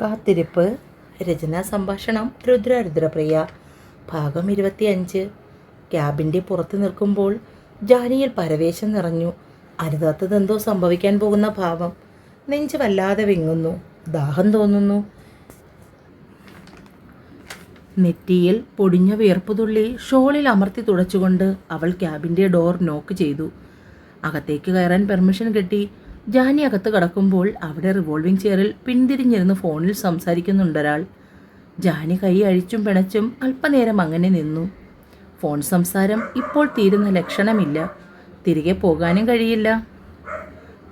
കാത്തിരിപ്പ് രചനാ സംഭാഷണം രുദ്രരുദ്രപ്രിയ. ഭാഗം ഇരുപത്തിയഞ്ച്. ക്യാബിന്റെ പുറത്ത് നിൽക്കുമ്പോൾ ജാനിയിൽ പരവേശം നിറഞ്ഞു. അരുതാത്തതെന്തോ സംഭവിക്കാൻ പോകുന്ന ഭാവം. നെഞ്ച് വല്ലാതെ വിങ്ങുന്നു. ദാഹം തോന്നുന്നു. നെറ്റിയിൽ പൊടിഞ്ഞ വിയർപ്പുതുള്ളി ഷോളിൽ അമർത്തി തുടച്ചുകൊണ്ട് അവൾ ക്യാബിന്റെ ഡോർ നോക്ക് ചെയ്തു. അകത്തേക്ക് കയറാൻ പെർമിഷൻ കിട്ടി. ജാനി അകത്ത് കടക്കുമ്പോൾ അവിടെ റിവോൾവിംഗ് ചെയറിൽ പിന്തിരിഞ്ഞിരുന്ന് ഫോണിൽ സംസാരിക്കുന്നുണ്ടൊരാൾ. ജാനി കൈ അഴിച്ചും പിണച്ചും അല്പനേരം അങ്ങനെ നിന്നു. ഫോൺ സംസാരം ഇപ്പോൾ തീരുന്ന ലക്ഷണമില്ല. തിരികെ പോകാനും കഴിയില്ല.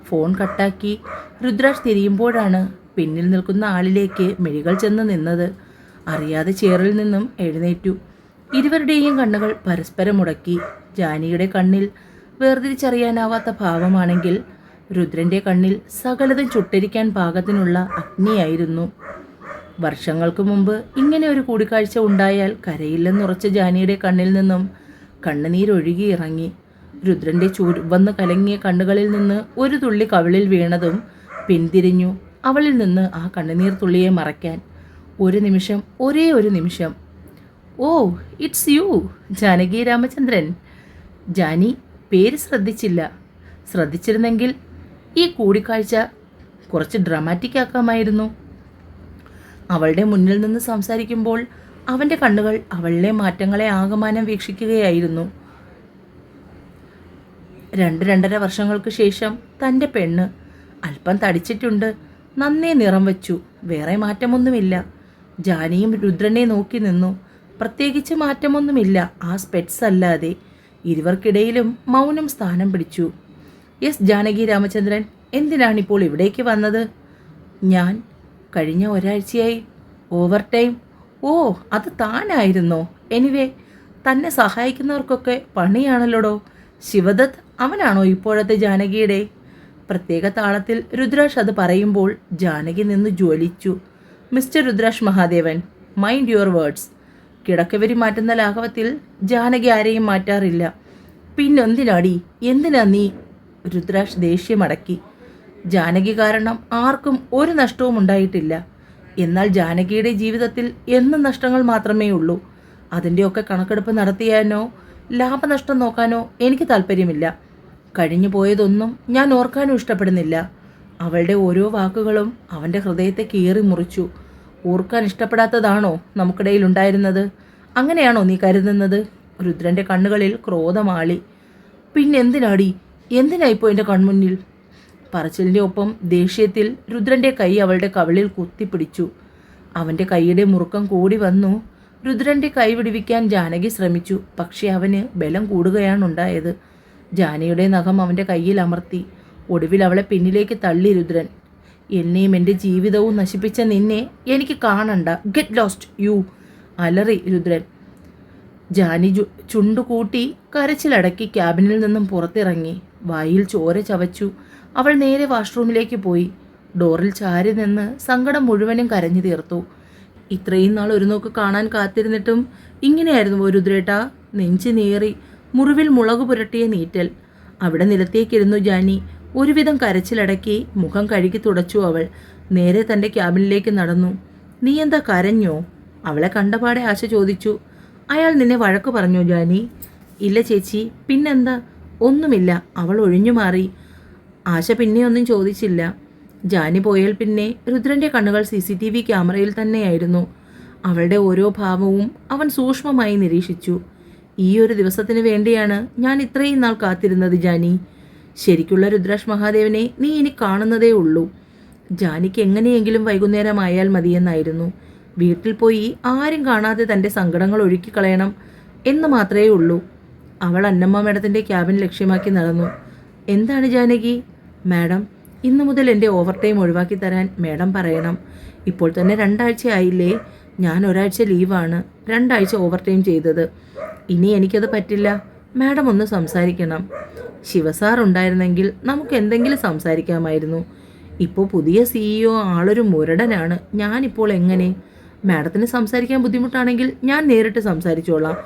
ഫോൺ കട്ടാക്കി രുദ്രാജ് തിരിയുമ്പോഴാണ് പിന്നിൽ നിൽക്കുന്ന ആളിലേക്ക് മെഴികൾ ചെന്ന് നിന്നത്. അറിയാതെ ചെയറിൽ നിന്നും എഴുന്നേറ്റു. ഇരുവരുടെയും കണ്ണുകൾ പരസ്പരം മുടക്കി ജാനിയുടെ കണ്ണിൽ വേർതിരിച്ചറിയാനാവാത്ത ഭാവമാണെങ്കിൽ രുദ്രന്റെ കണ്ണിൽ സകലതും ചുട്ടരിക്കാൻ പാകത്തിനുള്ള അഗ്നിയായിരുന്നു. വർഷങ്ങൾക്ക് മുമ്പ് ഇങ്ങനെ ഒരു കൂടിക്കാഴ്ച ഉണ്ടായാൽ കരയില്ലെന്നുറച്ച ജാനിയുടെ കണ്ണിൽ നിന്നും കണ്ണുനീരൊഴുകി ഇറങ്ങി. രുദ്രന്റെ ചുവന്ന് കലങ്ങിയ കണ്ണുകളിൽ നിന്ന് ഒരു തുള്ളി കവിളിൽ വീണതും പിന്തിരിഞ്ഞു അവളിൽ നിന്ന് ആ കണ്ണുനീർ തുള്ളിയെ മറയ്ക്കാൻ. ഒരു നിമിഷം ഒരേ ഒരു നിമിഷം. Oh it's you Janaki Ramachandran. Jani പേര് ശ്രദ്ധിച്ചില്ല. ശ്രദ്ധിച്ചിരുന്നെങ്കിൽ ഈ കൂടിക്കാഴ്ച കുറച്ച് ഡ്രാമാറ്റിക് ആക്കാമായിരുന്നു. അവളുടെ മുന്നിൽ നിന്ന് സംസാരിക്കുമ്പോൾ അവന്റെ കണ്ണുകൾ അവളിലെ മാറ്റങ്ങളെ ആകമാനം വീക്ഷിക്കുകയായിരുന്നു. രണ്ട് രണ്ടര വർഷങ്ങൾക്ക് ശേഷം തന്റെ പെണ്ണ് അല്പം തടിച്ചിട്ടുണ്ട് നന്നേ നിറം വച്ചു വേറെ മാറ്റമൊന്നുമില്ല. ജാനിയും രുദ്രനെ നോക്കി നിന്നു. പ്രത്യേകിച്ച് മാറ്റമൊന്നുമില്ല ആ സ്പെറ്റ്സ് അല്ലാതെ. ഇരുവർക്കിടയിലും മൗനം സ്ഥാനം പിടിച്ചു. യെസ് ജാനകി രാമചന്ദ്രൻ എന്തിനാണിപ്പോൾ ഇവിടേക്ക് വന്നത്? ഞാൻ കഴിഞ്ഞ ഒരാഴ്ചയായി ഓവർ ടൈം ഓ അത് താനായിരുന്നോ? എനിവേ തന്നെ സഹായിക്കുന്നവർക്കൊക്കെ പണിയാണല്ലോടോ? ശിവദത്ത് അവനാണോ ഇപ്പോഴത്തെ ജാനകിയുടെ? പ്രത്യേക താളത്തിൽ രുദ്രാഷ് അത് പറയുമ്പോൾ ജാനകി നിന്ന് ജ്വലിച്ചു. Mister Rudrash Mahadevan mind your words. കിടക്കവരി മാറ്റുന്ന ലാഘവത്തിൽ ജാനകി ആരെയും മാറ്റാറില്ല. പിന്നെന്തിനാടി? എന്തിനാ നീ രുദ്രാഷ് ദേഷ്യമടക്കി ജാനകി കാരണം ആർക്കും ഒരു നഷ്ടവും ഉണ്ടായിട്ടില്ല. എന്നാൽ ജാനകിയുടെ ജീവിതത്തിൽ എന്നും നഷ്ടങ്ങൾ മാത്രമേ ഉള്ളൂ അതിന്റെയൊക്കെ കണക്കെടുപ്പ് നടത്തിയാനോ ലാഭനഷ്ടം നോക്കാനോ എനിക്ക് താല്പര്യമില്ല. കഴിഞ്ഞു പോയതൊന്നും ഞാൻ ഓർക്കാനും ഇഷ്ടപ്പെടുന്നില്ല. അവളുടെ ഓരോ വാക്കുകളും അവന്റെ ഹൃദയത്തെ കീറി മുറിച്ചു. ഓർക്കാൻ ഇഷ്ടപ്പെടാത്തതാണോ നമുക്കിടയിൽ ഉണ്ടായിരുന്നത്? അങ്ങനെയാണോ നീ കരുതുന്നത്? രുദ്രന്റെ കണ്ണുകളിൽ ക്രോധമാളി പിന്നെന്തിനാടി എന്തിനാ ഇപ്പോൾ എന്റെ കൺമുന്നിൽ? പറച്ചിലിന്റെ ഒപ്പം ദേഷ്യത്തിൽ രുദ്രന്റെ കൈ അവളുടെ കവിളിൽ കുത്തിപ്പിടിച്ചു. അവന്റെ കൈയുടെ മുറുക്കം കൂടി വന്നു. രുദ്രന്റെ കൈ വിടുവിക്കാൻ ജാനകി ശ്രമിച്ചു. പക്ഷേ അവന് ബലം കൂടുകയാണുണ്ടായത് ജാനയുടെ നഖം അവന്റെ കയ്യിൽ അമർത്തി. ഒടുവിൽ അവളെ പിന്നിലേക്ക് തള്ളി രുദ്രൻ. എന്നെയും എന്റെ ജീവിതവും നശിപ്പിച്ച നിന്നെ എനിക്ക് കാണണ്ട. ഗെറ്റ് ലോസ്റ്റ് യു അലറി രുദ്രൻ. ജാനി ചുണ്ടുകൂട്ടി കരച്ചിലടക്കി ക്യാബിനിൽ നിന്നും പുറത്തിറങ്ങി. വായിൽ ചോര ചവച്ചു. അവൾ നേരെ വാഷ്റൂമിലേക്ക് പോയി. ഡോറിൽ ചാരി നിന്ന് സങ്കടം മുഴുവനും കരഞ്ഞു തീർത്തു. ഇത്രയും നാൾ ഒരു നോക്ക് കാണാൻ കാത്തിരുന്നിട്ടും ഇങ്ങനെയായിരുന്നു ഒരു രുദ്രേട്ട നെഞ്ചു നീറി മുറിവിൽ മുളക് പുരട്ടിയ നീറ്റൽ. അവിടെ നിലത്തേക്കിരുന്നു ജാനി. ഒരുവിധം കരച്ചിലടക്കി മുഖം കഴുകി തുടച്ചു അവൾ. നേരെ തന്റെ ക്യാബിനിലേക്ക് നടന്നു. നീ എന്താ കരഞ്ഞോ? അവളെ കണ്ടപാടെ ആശ ചോദിച്ചു. അയാൾ നിന്നെ വഴക്ക് പറഞ്ഞു ജാനി. ഇല്ല ചേച്ചി. പിന്നെന്താ? ഒന്നുമില്ല. അവൾ ഒഴിഞ്ഞു മാറി. ആശ പിന്നെയൊന്നും ചോദിച്ചില്ല. ജാനി പോയാൽ പിന്നെ രുദ്രന്റെ കണ്ണുകൾ സി സി ടി വി ക്യാമറയിൽ തന്നെയായിരുന്നു. അവളുടെ ഓരോ ഭാവവും അവൻ സൂക്ഷ്മമായി നിരീക്ഷിച്ചു. ഈ ഒരു ദിവസത്തിന് വേണ്ടിയാണ് ഞാൻ ഇത്രയും നാൾ കാത്തിരുന്നത് ജാനി. ശരിക്കുള്ള രുദ്രാഷ് മഹാദേവനെ നീ ഇനി കാണുന്നതേ ഉള്ളൂ. ജാനിക്ക് എങ്ങനെയെങ്കിലും വൈകുന്നേരമായാൽ മതിയെന്നായിരുന്നു. വീട്ടിൽ പോയി ആരും കാണാതെ തന്റെ സങ്കടങ്ങൾ ഒഴുക്കിക്കളയണം എന്ന് മാത്രമേ ഉള്ളൂ. അവൾ അന്നമ്മ മേഡത്തിന്റെ ക്യാബിൻ ലക്ഷ്യമാക്കി നടന്നു. എന്താണ് ജാനകി? മാഡം ഇന്നു മുതൽ എന്റെ ഓവർ ടൈം ഒഴിവാക്കി തരാൻ മാഡം പറയണം. ഇപ്പോൾ തന്നെ രണ്ടാഴ്ച ആയില്ലേ ഞാൻ ഒരാഴ്ച ലീവാണ്. രണ്ടാഴ്ച ഓവർ ടൈം ചെയ്തത്. ഇനി എനിക്കത് പറ്റില്ല. മാഡം ഒന്ന് സംസാരിക്കണം. ശിവസാർ ഉണ്ടായിരുന്നെങ്കിൽ നമുക്ക് എന്തെങ്കിലും സംസാരിക്കാമായിരുന്നു. ഇപ്പോൾ പുതിയ സിഇഒ ആളൊരു മുരടനാണ്. ഞാനിപ്പോൾ എങ്ങനെ? മാഡത്തിന് സംസാരിക്കാൻ ബുദ്ധിമുട്ടാണെങ്കിൽ ഞാൻ നേരിട്ട് സംസാരിച്ചോളാം.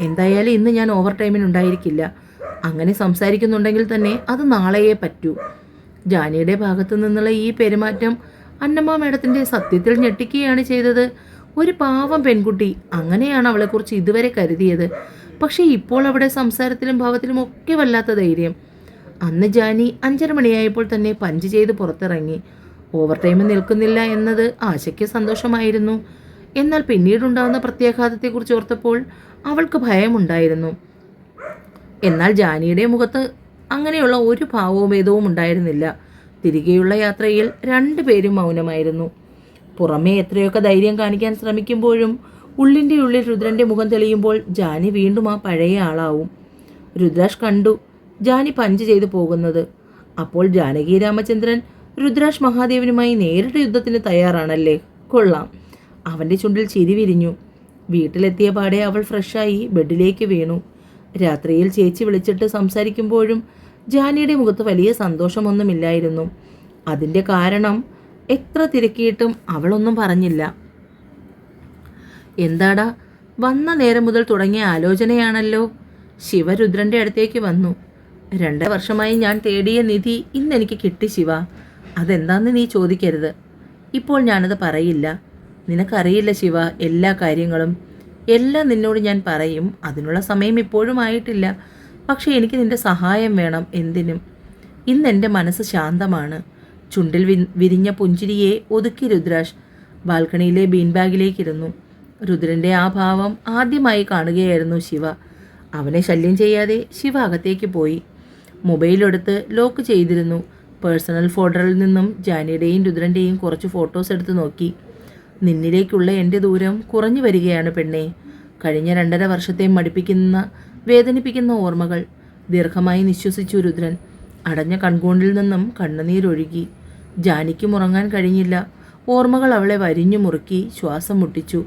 എന്തായാലും ഇന്ന് ഞാൻ ഓവർ ടൈമിന് ഉണ്ടായിരിക്കില്ല. അങ്ങനെ സംസാരിക്കുന്നുണ്ടെങ്കിൽ തന്നെ അത് നാളെയേ പറ്റൂ. ജാനിയുടെ ഭാഗത്തു നിന്നുള്ള ഈ പെരുമാറ്റം അന്നമ്മ മാഡത്തിന്റെ സത്യത്തിൽ ഞെട്ടിക്കുകയാണ് ചെയ്തത്. ഒരു പാവം പെൺകുട്ടി അങ്ങനെയാണ് അവളെക്കുറിച്ച് ഇതുവരെ കരുതിയത്. പക്ഷേ ഇപ്പോൾ അവിടെ സംസാരത്തിലും ഭാവത്തിലും ഒക്കെ വല്ലാത്ത ധൈര്യം. അന്ന് ജാനി അഞ്ചര മണിയായപ്പോൾ തന്നെ പഞ്ച് ചെയ്ത് പുറത്തിറങ്ങി. ഓവർ ടൈം നിൽക്കുന്നില്ല എന്നത് ആശയ്ക്ക് സന്തോഷമായിരുന്നു. എന്നാൽ പിന്നീടുണ്ടാകുന്ന പ്രത്യാഘാതത്തെക്കുറിച്ച് ഓർത്തപ്പോൾ അവൾക്ക് ഭയമുണ്ടായിരുന്നു. എന്നാൽ ജാനിയുടെ മുഖത്ത് അങ്ങനെയുള്ള ഒരു ഭാവവും ഭേദവും ഉണ്ടായിരുന്നില്ല. തിരികെയുള്ള യാത്രയിൽ രണ്ടുപേരും മൗനമായിരുന്നു. പുറമേ എത്രയൊക്കെ ധൈര്യം കാണിക്കാൻ ശ്രമിക്കുമ്പോഴും ഉള്ളിന്റെ ഉള്ളിൽ രുദ്രന്റെ മുഖം തെളിയുമ്പോൾ ജാനി വീണ്ടും ആ പഴയ ആളാവും. രുദ്രാഷ് കണ്ടു ജാനി പഞ്ച് ചെയ്തു പോകുന്നത്. അപ്പോൾ ജാനകി രാമചന്ദ്രൻ രുദ്രാഷ് മഹാദേവനുമായി നേരിട്ട് യുദ്ധത്തിന് തയ്യാറാണല്ലേ? കൊള്ളാം. അവന്റെ ചുണ്ടിൽ ചിരി വിരിഞ്ഞു. വീട്ടിലെത്തിയ പാടെ അവൾ ഫ്രഷായി ബെഡിലേക്ക് വീണു. രാത്രിയിൽ ചേച്ചി വിളിച്ചിട്ട് സംസാരിക്കുമ്പോഴും ജാനിയുടെ മുഖത്ത് വലിയ സന്തോഷമൊന്നുമില്ലായിരുന്നു. അതിന്റെ കാരണം എത്ര തിരക്കിയിട്ടും അവളൊന്നും പറഞ്ഞില്ല. എന്താടാ വന്ന നേരം മുതൽ തുടങ്ങിയ ആലോചനയാണല്ലോ. ശിവരുദ്രന്റെ അടുത്തേക്ക് വന്നു. രണ്ട് വർഷമായി ഞാൻ തേടിയ നിധി ഇന്നെനിക്ക് കിട്ടി ശിവ. അതെന്താന്ന് നീ ചോദിക്കരുത്. ഇപ്പോൾ ഞാനത് പറയില്ല. നിനക്കറിയില്ല ശിവ എല്ലാ കാര്യങ്ങളും. എല്ലാം നിന്നോട് ഞാൻ പറയും. അതിനുള്ള സമയം ഇപ്പോഴും ആയിട്ടില്ല. പക്ഷേ എനിക്ക് നിന്റെ സഹായം വേണം. എന്തിനും. ഇന്ന് എന്റെ മനസ്സ് ശാന്തമാണ്. ചുണ്ടിൽ വിരിഞ്ഞ പുഞ്ചിരിയെ ഒതുക്കി രുദ്രാഷ് ബാൽക്കണിയിലെ ബീൻ ബാഗിലേക്കിരുന്നു. രുദ്രന്റെ ആ ഭാവം ആദ്യമായി കാണുകയായിരുന്നു ശിവ. അവനെ ശല്യം ചെയ്യാതെ ശിവ അകത്തേക്ക് പോയി. മൊബൈലെടുത്ത് ലോക്ക് ചെയ്തിരുന്നു. പേഴ്സണൽ ഫോൾഡറിൽ നിന്നും ജാനിയുടെയും രുദ്രന്റെയും കുറച്ച് ഫോട്ടോസ് എടുത്ത് നോക്കി. നിന്നിലേക്കുള്ള എന്റെ ദൂരം കുറഞ്ഞു വരികയാണ് പെണ്ണെ. കഴിഞ്ഞ രണ്ടര വർഷത്തെ മടിപ്പിക്കുന്ന വേദനിപ്പിക്കുന്ന ഓർമ്മകൾ ദീർഘമായി നിശ്വസിച്ചു രുദ്രൻ. അടഞ്ഞ കൺകൂണ്ടിൽ നിന്നും കണ്ണുനീരൊഴുകി ജാനിക്കും ഉറങ്ങാൻ കഴിഞ്ഞില്ല. ഓർമ്മകൾ അവളെ വരിഞ്ഞു മുറുക്കി ശ്വാസം മുട്ടിച്ചു.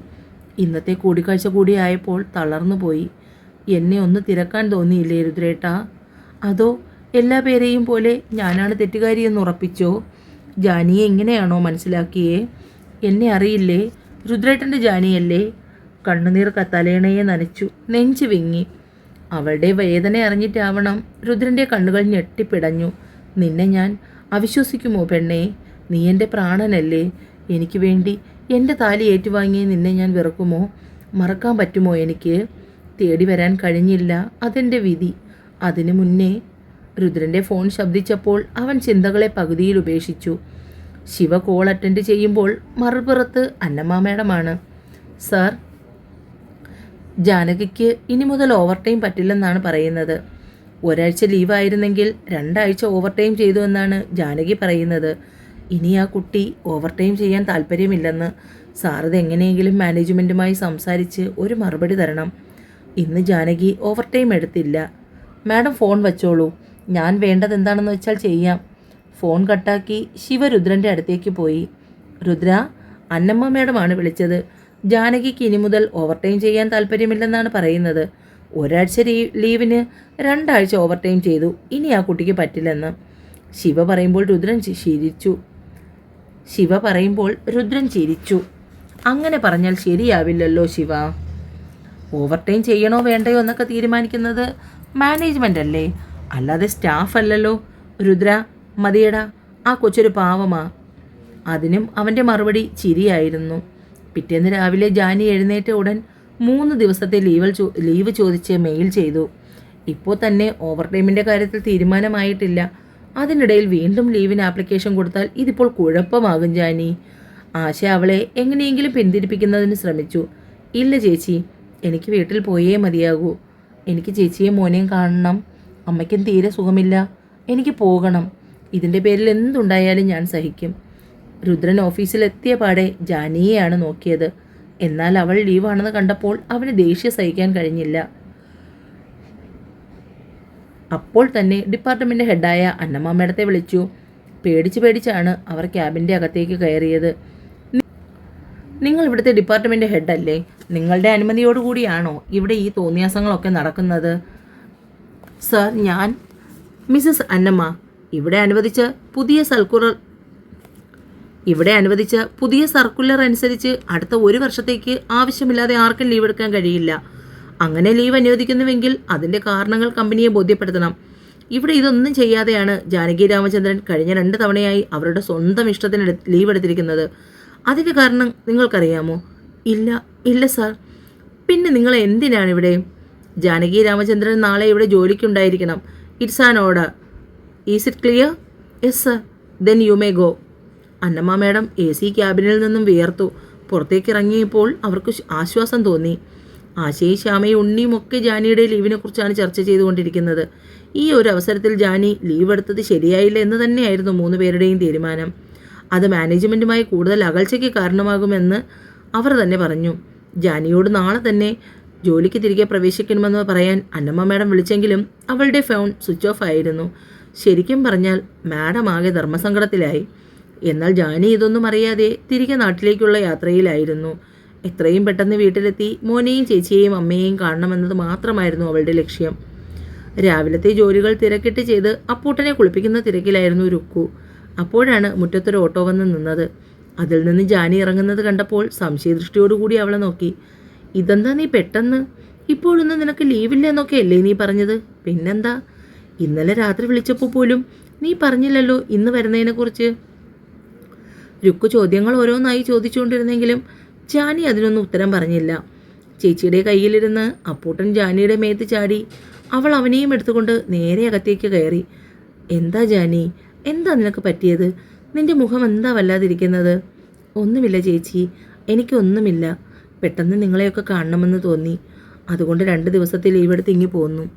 ഇന്നത്തെ കൂടിക്കാഴ്ച കൂടിയായപ്പോൾ തളർന്നു പോയി എന്നെ ഒന്ന് തിരക്കാൻ തോന്നിയില്ലേ രുദ്രേട്ടാ? അതോ എല്ലാ പേരെയും പോലെ ഞാനാണ് തെറ്റുകാരിയെന്ന് ഉറപ്പിച്ചോ? ജാനിയെ എങ്ങനെയാണോ മനസ്സിലാക്കിയേ? എന്നെ അറിയില്ലേ? രുദ്രേട്ടന്റെ ജാനിയല്ലേ? കണ്ണുനീർ കത്തലേണയെ നനച്ചു നെഞ്ചു വിങ്ങി. അവളുടെ വേദന അറിഞ്ഞിട്ടാവണം രുദ്രന്റെ കണ്ണുകൾ ഞെട്ടിപ്പിടഞ്ഞു. നിന്നെ ഞാൻ അവിശ്വസിക്കുമോ പെണ്ണേ? നീ എന്റെ പ്രാണനല്ലേ? എനിക്ക് വേണ്ടി എന്റെ താലി ഏറ്റുവാങ്ങിയ നിന്നെ ഞാൻ വെറുക്കുമോ? മറക്കാൻ പറ്റുമോ എനിക്ക്? തേടി വരാൻ കഴിഞ്ഞില്ല അതെന്റെ വിധി. അതിനു മുന്നേ രുദ്രന്റെ ഫോൺ ശബ്ദിച്ചപ്പോൾ അവൻ ചിന്തകളെ പകുതിയിൽ ഉപേക്ഷിച്ചു. ശിവ കോൾ അറ്റൻഡ് ചെയ്യുമ്പോൾ മറുപുറത്ത് അന്നമ്മ സാർ ജാനകിക്ക് ഇനി മുതൽ ഓവർടൈം പറ്റില്ലെന്നാണ് പറയുന്നത്. ഒരാഴ്ച ലീവായിരുന്നെങ്കിൽ രണ്ടാഴ്ച ഓവർടൈം ചെയ്തു എന്നാണ് ജാനകി പറയുന്നത്. ഇനി ആ കുട്ടി ഓവർടൈം ചെയ്യാൻ താല്പര്യമില്ലെന്ന് സാറത് എങ്ങനെയെങ്കിലും മാനേജ്മെന്റുമായി സംസാരിച്ച് ഒരു മറുപടി തരണം. ഇന്ന് ജാനകി ഓവർടൈം എടുത്തില്ല. മാഡം ഫോൺ വച്ചോളൂ. ഞാൻ വേണ്ടത് എന്താണെന്ന് വെച്ചാൽ ചെയ്യാം. ഫോൺ കട്ടാക്കി ശിവരുദ്രന്റെ അടുത്തേക്ക് പോയി. രുദ്ര അന്നമ്മ മേഡമാണ് വിളിച്ചത്. ജാനകിക്ക് ഇനി മുതൽ ഓവർടൈം ചെയ്യാൻ താല്പര്യമില്ലെന്നാണ് പറയുന്നത്. ഒരാഴ്ച ലീവിന് രണ്ടാഴ്ച ഓവർടൈം ചെയ്തു. ഇനി ആ കുട്ടിക്ക് പറ്റില്ലെന്ന്. ശിവ പറയുമ്പോൾ രുദ്രൻ ചിരിച്ചു. ശിവ പറയുമ്പോൾ രുദ്രൻ ചിരിച്ചു. അങ്ങനെ പറഞ്ഞാൽ ശരിയാവില്ലല്ലോ ശിവ. ഓവർടൈം ചെയ്യണോ വേണ്ടയോ എന്നൊക്കെ തീരുമാനിക്കുന്നത് മാനേജ്മെന്റ് അല്ലേ? അല്ലാതെ സ്റ്റാഫ് അല്ലല്ലോ. രുദ്ര മതിയടാ. ആ കൊച്ചൊരു പാവമാ. അതിനും അവന്റെ മറുപടി ചിരിയായിരുന്നു. പിറ്റേന്ന് രാവിലെ ജാനി എഴുന്നേറ്റ ഉടൻ മൂന്ന് ദിവസത്തെ ലീവൽ ചോ ലീവ് ചോദിച്ച് മെയിൽ ചെയ്തു. ഇപ്പോൾ തന്നെ ഓവർ ടൈമിന്റെ കാര്യത്തിൽ തീരുമാനമായിട്ടില്ല. അതിനിടയിൽ വീണ്ടും ലീവിന് ആപ്ലിക്കേഷൻ കൊടുത്താൽ ഇതിപ്പോൾ കുഴപ്പമാകും ജാനി. ആശ അവളെ എങ്ങനെയെങ്കിലും പിന്തിരിപ്പിക്കുന്നതിന് ശ്രമിച്ചു. ഇല്ല ചേച്ചി എനിക്ക് വീട്ടിൽ പോയേ മതിയാകൂ. എനിക്ക് ചേച്ചിയെ മോനെയും കാണണം. അമ്മയ്ക്കും തീരെ സുഖമില്ല. എനിക്ക് പോകണം. ഇതിന്റെ പേരിൽ എന്തുണ്ടായാലും ഞാൻ സഹിക്കും. രുദ്രൻ ഓഫീസിലെത്തിയ പാടെ ജാനിയെയാണ് നോക്കിയത്. എന്നാൽ അവൾ ലീവാണെന്ന് കണ്ടപ്പോൾ അവന് ദേഷ്യം സഹിക്കാൻ കഴിഞ്ഞില്ല. അപ്പോൾ തന്നെ ഡിപ്പാർട്ട്മെന്റ് ഹെഡായ അന്നമ്മ മേഡത്തെ വിളിച്ചു. പേടിച്ച് പേടിച്ചാണ് അവർ ക്യാബിന്റെ അകത്തേക്ക് കയറിയത്. നിങ്ങൾ ഇവിടുത്തെ ഡിപ്പാർട്ട്മെന്റ് ഹെഡല്ലേ? നിങ്ങളുടെ അനുമതിയോടുകൂടിയാണോ ഇവിടെ ഈ തോന്നിയാസങ്ങളൊക്കെ നടക്കുന്നത്? സർ ഞാൻ. മിസസ് അന്നമ്മ ഇവിടെ അനുവദിച്ച പുതിയ സർക്കുലർ ഇവിടെ അനുവദിച്ച പുതിയ സർക്കുലർ അനുസരിച്ച് അടുത്ത ഒരു വർഷത്തേക്ക് ആവശ്യമില്ലാതെ ആർക്കും ലീവ് എടുക്കാൻ കഴിയില്ല. അങ്ങനെ ലീവ് അനുവദിക്കുന്നുവെങ്കിൽ അതിന്റെ കാരണങ്ങൾ കമ്പനിയെ ബോധ്യപ്പെടുത്തണം. ഇവിടെ ഇതൊന്നും ചെയ്യാതെയാണ് ജാനകി രാമചന്ദ്രൻ കഴിഞ്ഞ രണ്ട് തവണയായി അവരുടെ സ്വന്തം ഇഷ്ടത്തിന് ലീവ് എടുത്തിരിക്കുന്നത്. അതിന്റെ കാരണം നിങ്ങൾക്കറിയാമോ? ഇല്ല ഇല്ല സാർ. പിന്നെ നിങ്ങൾ എന്തിനാണ് ഇവിടെ ജാനകി രാമചന്ദ്രൻ നാളെ ഇവിടെ ജോലിക്കുണ്ടായിരിക്കണം. It's an order is it clear yes sir then you may go Annamma madam A C ക്യാബിനിൽ നിന്നും വിയർത്തു. പുറത്തേക്ക് ഇറങ്ങിയപ്പോൾ അവർക്ക് ആശ്വാസം തോന്നി. ആശയും ശ്യാമയും ഉണ്ണിയും ഒക്കെ ജാനിയുടെ ലീവിനെ കുറിച്ചാണ് ചർച്ച ചെയ്തുകൊണ്ടിരിക്കുന്നത്. ഈ ഒരു അവസരത്തിൽ ജാനി ലീവ് എടുത്തത് ശരിയായില്ല എന്ന് തന്നെയായിരുന്നു മൂന്ന് പേരുടെയും തീരുമാനം. അത് മാനേജ്മെന്റുമായി കൂടുതൽ അകൽച്ചയ്ക്ക് കാരണമാകുമെന്ന് അവർ തന്നെ പറഞ്ഞു. ജാനിയോട് നാളെ തന്നെ ജോലിക്ക് തിരികെ പ്രവേശിക്കണമെന്ന് പറയാൻ അന്നമ്മ മാഡം വിളിച്ചെങ്കിലും അവളുടെ ഫോൺ സ്വിച്ച് ഓഫ് ആയിരുന്നു. ശരിക്കും പറഞ്ഞാൽ മാഡം ആകെ ധർമ്മസങ്കടത്തിലായി. എന്നാൽ ജാനി ഇതൊന്നും അറിയാതെ തിരികെ നാട്ടിലേക്കുള്ള യാത്രയിലായിരുന്നു. എത്രയും പെട്ടെന്ന് വീട്ടിലെത്തി മോനെയും ചേച്ചിയെയും അമ്മയെയും കാണണമെന്നത് മാത്രമായിരുന്നു അവളുടെ ലക്ഷ്യം. രാവിലത്തെ ജോലികൾ തിരക്കിട്ട് ചെയ്ത് അപ്പൂട്ടനെ കുളിപ്പിക്കുന്ന തിരക്കിലായിരുന്നു രുക്കു. അപ്പോഴാണ് മുറ്റത്തൊരു ഓട്ടോ വന്ന് നിന്നത്. അതിൽ നിന്ന് ജാനി ഇറങ്ങുന്നത് കണ്ടപ്പോൾ സംശയദൃഷ്ടിയോടുകൂടി അവളെ നോക്കി. ഇതെന്താ നീ പെട്ടെന്ന്? ഇപ്പോഴൊന്നും നിനക്ക് ലീവില്ല എന്നൊക്കെ അല്ലേ നീ പറഞ്ഞത്? പിന്നെന്താ? ഇന്നലെ രാത്രി വിളിച്ചപ്പോൾ പോലും നീ പറഞ്ഞില്ലല്ലോ ഇന്ന് വരുന്നതിനെക്കുറിച്ച് രുക്കു ചോദ്യങ്ങൾ ഓരോന്നായി ചോദിച്ചുകൊണ്ടിരുന്നെങ്കിലും ജാനി അതിനൊന്നും ഉത്തരം പറഞ്ഞില്ല. ചേച്ചിയുടെ കയ്യിലിരുന്ന് അപ്പൂട്ടൻ ജാനിയുടെ മേത്ത് ചാടി അവൾ അവനെയും എടുത്തുകൊണ്ട് നേരെ അകത്തേക്ക് കയറി. എന്താ ജാനി? എന്താ നിനക്ക് പറ്റിയത്? നിന്റെ മുഖം എന്താ വല്ലാതിരിക്കുന്നത്? ഒന്നുമില്ല ചേച്ചി. എനിക്കൊന്നുമില്ല. പെട്ടെന്ന് നിങ്ങളെയൊക്കെ കാണണമെന്ന് തോന്നി. അതുകൊണ്ട് രണ്ട് ദിവസത്തെ ലീവ് എടുത്ത് ഇങ്ങി പോന്നു.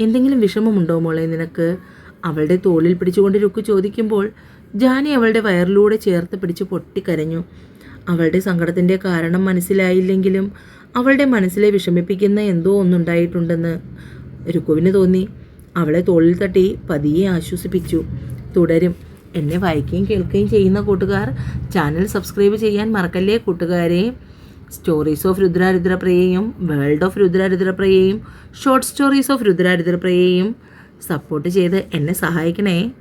എന്തെങ്കിലും വിഷമമുണ്ടോ മോളെ നിനക്ക്? അവളുടെ തോളിൽ പിടിച്ചുകൊണ്ട് രുക്ക് ചോദിക്കുമ്പോൾ ജാനി അവളുടെ വയറിലൂടെ ചേർത്ത് പിടിച്ച് പൊട്ടിക്കരഞ്ഞു. അവളുടെ സങ്കടത്തിന്റെ കാരണം മനസ്സിലായില്ലെങ്കിലും അവളുടെ മനസ്സിലെ വിഷമിപ്പിക്കുന്ന എന്തോ ഒന്നുണ്ടായിട്ടുണ്ടെന്ന് രുക്കുവിന് തോന്നി. അവളെ തോളിൽ തട്ടി പതിയെ ആശ്വസിപ്പിച്ചു. തുടരും. എന്നെ വായിക്കുകയും കേൾക്കുകയും ചെയ്യുന്ന കൂട്ടുകാർ ചാനൽ സബ്സ്ക്രൈബ് ചെയ്യാൻ മറക്കല്ലേ കൂട്ടുകാരെ? സ്റ്റോറീസ് ഓഫ് രുദ്രാരുദ്രപ്രയെയും വേൾഡ് ഓഫ് രുദ്രാരുദ്രപ്രയെയും ഷോർട്ട് സ്റ്റോറീസ് ഓഫ് രുദ്രാരുദ്രപ്രയെയും സപ്പോർട്ട് ചെയ്ത് എന്നെ സഹായിക്കണേ.